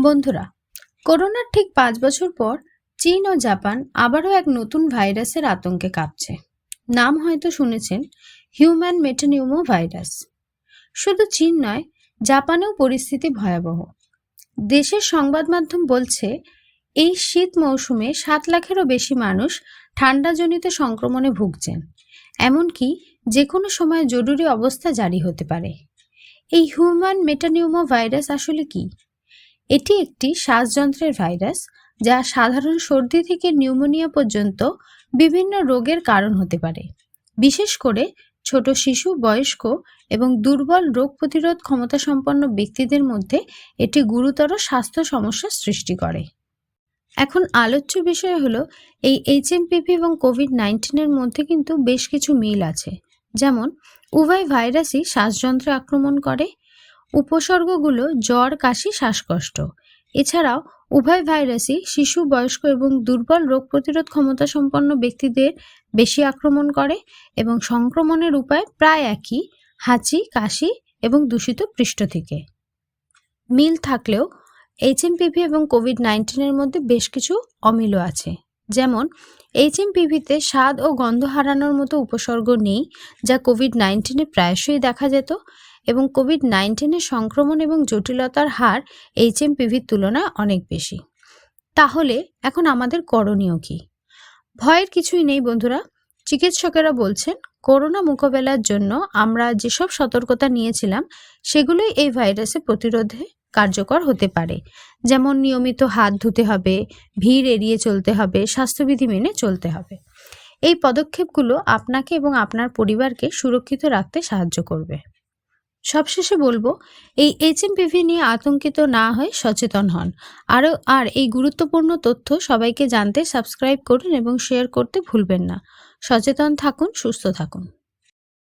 বন্ধুরা, করোনার ঠিক পাঁচ বছর পর চীন ও জাপান আবারও এক নতুন ভাইরাসের আতঙ্কে কাঁপছে। নাম হয়তো শুনেছেন, হিউম্যান মেটানিউমো ভাইরাস। শুধু চীন নয়, জাপানেও পরিস্থিতি ভয়াবহ। দেশের সংবাদ মাধ্যম বলছে, এই শীত মৌসুমে সাত লাখেরও বেশি মানুষ ঠান্ডাজনিত সংক্রমণে ভুগছেন। এমনকি যে কোনো সময় জরুরি অবস্থা জারি হতে পারে। এই হিউম্যান মেটানিউমো ভাইরাস আসলে কি? এটি একটি শ্বাসযন্ত্রের ভাইরাস যা সাধারণ সর্দি থেকে নিউমোনিয়া পর্যন্ত বিভিন্ন রোগের কারণ হতে পারে। বিশেষ করে ছোট শিশু, বয়স্ক এবং দুর্বল রোগ প্রতিরোধ ক্ষমতা সম্পন্ন ব্যক্তিদের মধ্যে এটি গুরুতর স্বাস্থ্য সমস্যা সৃষ্টি করে। এখন আলোচ্য বিষয় হলো, এই এইচএমপিভি এবং কোভিড নাইন্টিনের মধ্যে কিন্তু বেশ কিছু মিল আছে। যেমন, উভয় ভাইরাসই শ্বাসযন্ত্রে আক্রমণ করে উপসর্গগুলো জ্বর, কাশি, শ্বাসকষ্ট। এছাড়াও, উভয় ভাইরাসই শিশু, বয়স্ক এবং দুর্বল রোগ প্রতিরোধ ক্ষমতা সম্পন্ন ব্যক্তিদের বেশি আক্রমণ করে এবং সংক্রমণের উপায় প্রায় একই, হাঁচি, কাশি এবং দূষিত পৃষ্ঠ থেকে। মিল থাকলেও এইচএমপিভি এবং কোভিড নাইন্টিনের মধ্যে বেশ কিছু অমিলও আছে। যেমন এইচএমপিভিতে স্বাদ ও গন্ধ হারানোর মতো উপসর্গ নেই যা কোভিড নাইন্টিনে প্রায়শই দেখা যেত। এবং কোভিড নাইন্টিনের সংক্রমণ এবং জটিলতার হার এইচএমপিভির তুলনায় অনেক বেশি। তাহলে এখন আমাদের করণীয় কি? ভয়ের কিছুই নেই বন্ধুরা। চিকিৎসকেরা বলছেন, করোনা মোকাবেলার জন্য আমরা যেসব সতর্কতা নিয়েছিলাম, সেগুলোই এই ভাইরাসের প্রতিরোধে কার্যকর হতে পারে। যেমন নিয়মিত হাত ধুতে হবে, ভিড় এড়িয়ে চলতে হবে, স্বাস্থ্যবিধি মেনে চলতে হবে। এই পদক্ষেপগুলো আপনাকে এবং আপনার পরিবারকে সুরক্ষিত রাখতে সাহায্য করবে। সবশেষে বলব, এই এইচএমপিভি নিয়ে আতঙ্কিত না হয়ে সচেতন হন। আরও আর এই গুরুত্বপূর্ণ তথ্য সবাইকে জানতে সাবস্ক্রাইব করুন এবং শেয়ার করতে ভুলবেন না। সচেতন থাকুন, সুস্থ থাকুন।